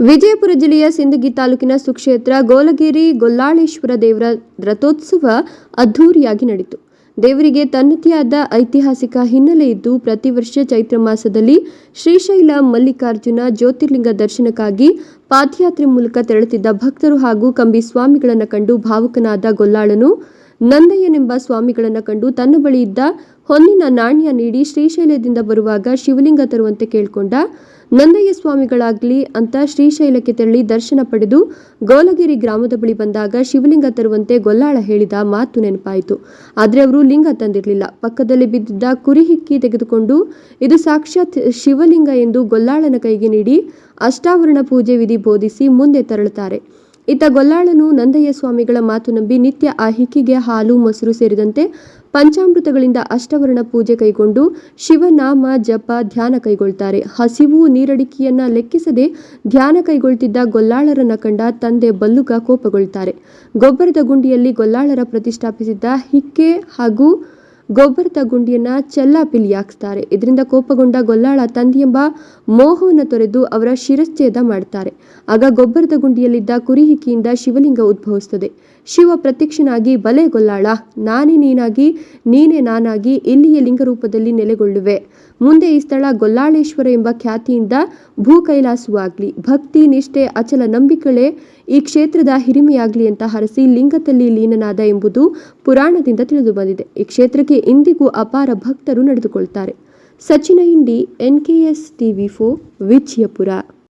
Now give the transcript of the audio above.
ವಿಜಯಪುರ ಜಿಲ್ಲೆಯ ಸಿಂದಗಿ ತಾಲೂಕಿನ ಸುಕ್ಷೇತ್ರ ಗೋಲಗೇರಿ ಗೊಲ್ಲಾಳೇಶ್ವರ ದೇವರ ರಥೋತ್ಸವ ಅದ್ಧೂರಿಯಾಗಿ ನಡೆಯಿತು. ದೇವರಿಗೆ ತನ್ನದೇ ಐತಿಹಾಸಿಕ ಹಿನ್ನೆಲೆ ಇದ್ದು ಪ್ರತಿ ವರ್ಷ ಚೈತ್ರ ಮಾಸದಲ್ಲಿ ಶ್ರೀಶೈಲ ಮಲ್ಲಿಕಾರ್ಜುನ ಜ್ಯೋತಿರ್ಲಿಂಗ ದರ್ಶನಕ್ಕಾಗಿ ಪಾದಯಾತ್ರೆ ಮೂಲಕ ತೆರಳುತ್ತಿದ್ದ ಭಕ್ತರು ಹಾಗೂ ಕಂಬಿ ಸ್ವಾಮಿಗಳನ್ನು ಕಂಡು ಭಾವುಕನಾದ ಗೊಲ್ಲಾಳನು ನಂದಯ್ಯನೆಂಬ ಸ್ವಾಮಿಗಳನ್ನು ಕಂಡು ತನ್ನ ಬಳಿ ಇದ್ದ ಹೊನ್ನಿನ ನಾಣ್ಯ ನೀಡಿ ಶ್ರೀಶೈಲದಿಂದ ಬರುವಾಗ ಶಿವಲಿಂಗ ತರುವಂತೆ ಕೇಳಿಕೊಂಡ, ನಂದಯ್ಯ ಸ್ವಾಮಿಗಳಾಗ್ಲಿ ಅಂತ ಶ್ರೀಶೈಲಕ್ಕೆ ತೆರಳಿ ದರ್ಶನ ಪಡೆದು ಗೋಲಗಿರಿ ಗ್ರಾಮದ ಬಳಿ ಬಂದಾಗ ಶಿವಲಿಂಗ ತರುವಂತೆ ಗೊಲ್ಲಾಳ ಹೇಳಿದ ಮಾತು ನೆನಪಾಯಿತು. ಆದರೆ ಅವರು ಲಿಂಗ ತಂದಿರಲಿಲ್ಲ. ಪಕ್ಕದಲ್ಲಿ ಬಿದ್ದಿದ್ದ ಕುರಿ ಹಿಕ್ಕಿ ತೆಗೆದುಕೊಂಡು, ಇದು ಸಾಕ್ಷಾತ್ ಶಿವಲಿಂಗ ಎಂದು ಗೊಲ್ಲಾಳನ ಕೈಗೆ ನೀಡಿ ಅಷ್ಟಾವರಣ ಪೂಜೆ ವಿಧಿ ಬೋಧಿಸಿ ಮುಂದೆ ತೆರಳುತ್ತಾರೆ. ಇತ್ತ ಗೊಲ್ಲಾಳನು ನಂದಯ್ಯ ಸ್ವಾಮಿಗಳ ಮಾತು ನಂಬಿ ನಿತ್ಯ ಆ ಹಿಕ್ಕಿಗೆ ಹಾಲು, ಮೊಸರು ಸೇರಿದಂತೆ ಪಂಚಾಮೃತಗಳಿಂದ ಅಷ್ಟವರ್ಣ ಪೂಜೆ ಕೈಗೊಂಡು ಶಿವನಾಮ, ಜಪ, ಧ್ಯಾನ ಕೈಗೊಳ್ತಾರೆ. ಹಸಿವು ನೀರಡಿಕೆಯನ್ನ ಲೆಕ್ಕಿಸದೆ ಧ್ಯಾನ ಕೈಗೊಳ್ತಿದ್ದ ಗೊಲ್ಲಾಳರನ್ನ ಕಂಡ ತಂದೆ ಬಲ್ಲುಗ ಕೋಪಗೊಳ್ತಾರೆ. ಗೊಬ್ಬರದ ಗುಂಡಿಯಲ್ಲಿ ಗೊಲ್ಲಾಳರ ಪ್ರತಿಷ್ಠಾಪಿಸಿದ್ದ ಹಿಕ್ಕೆ ಹಾಗೂ ಗೊಬ್ಬರದ ಗುಂಡಿಯನ್ನ ಚೆಲ್ಲಾಪಿಲಿಯಾಗಿಸ್ತಾರೆ ಇದರಿಂದ ಕೋಪಗೊಂಡ ಗೊಲ್ಲಾಳ ತಂದೆಯೆಂಬ ಮೋಹವನ್ನು ತೊರೆದು ಅವರ ಶಿರಚ್ಛೇದ ಮಾಡ್ತಾರೆ. ಆಗ ಗೊಬ್ಬರದ ಗುಂಡಿಯಲ್ಲಿದ್ದ ಕುರಿಹಿಕಿಯಿಂದ ಶಿವಲಿಂಗ ಉದ್ಭವಿಸುತ್ತದೆ. ಶಿವ ಪ್ರತ್ಯಕ್ಷನಾಗಿ, ಬಲೆ ಗೊಲ್ಲಾಳ, ನಾನೇ ನೀನಾಗಿ, ನೀನೇ ನಾನಾಗಿ, ಇಲ್ಲಿಯ ಲಿಂಗರೂಪದಲ್ಲಿ ನೆಲೆಗೊಳ್ಳುವೆ. ಮುಂದೆ ಈ ಸ್ಥಳ ಗೊಲ್ಲಾಳೇಶ್ವರ ಎಂಬ ಖ್ಯಾತಿಯಿಂದ ಭೂ ಕೈಲಾಸವಾಗ್ಲಿ ಭಕ್ತಿ, ನಿಷ್ಠೆ, ಅಚಲ ನಂಬಿಕೆಗಳೇ ಈ ಕ್ಷೇತ್ರದ ಹಿರಿಮೆಯಾಗ್ಲಿ ಅಂತ ಹರಸಿ ಲಿಂಗದಲ್ಲಿ ಲೀನನಾದ ಎಂಬುದು ಪುರಾಣದಿಂದ ತಿಳಿದು ಬಂದಿದೆ. ಈ ಕ್ಷೇತ್ರಕ್ಕೆ ಇಂದಿಗೂ ಅಪಾರ ಭಕ್ತರು ನಡೆದುಕೊಳ್ತಾರೆ. Sachin Indi N K S TV four Vijayapura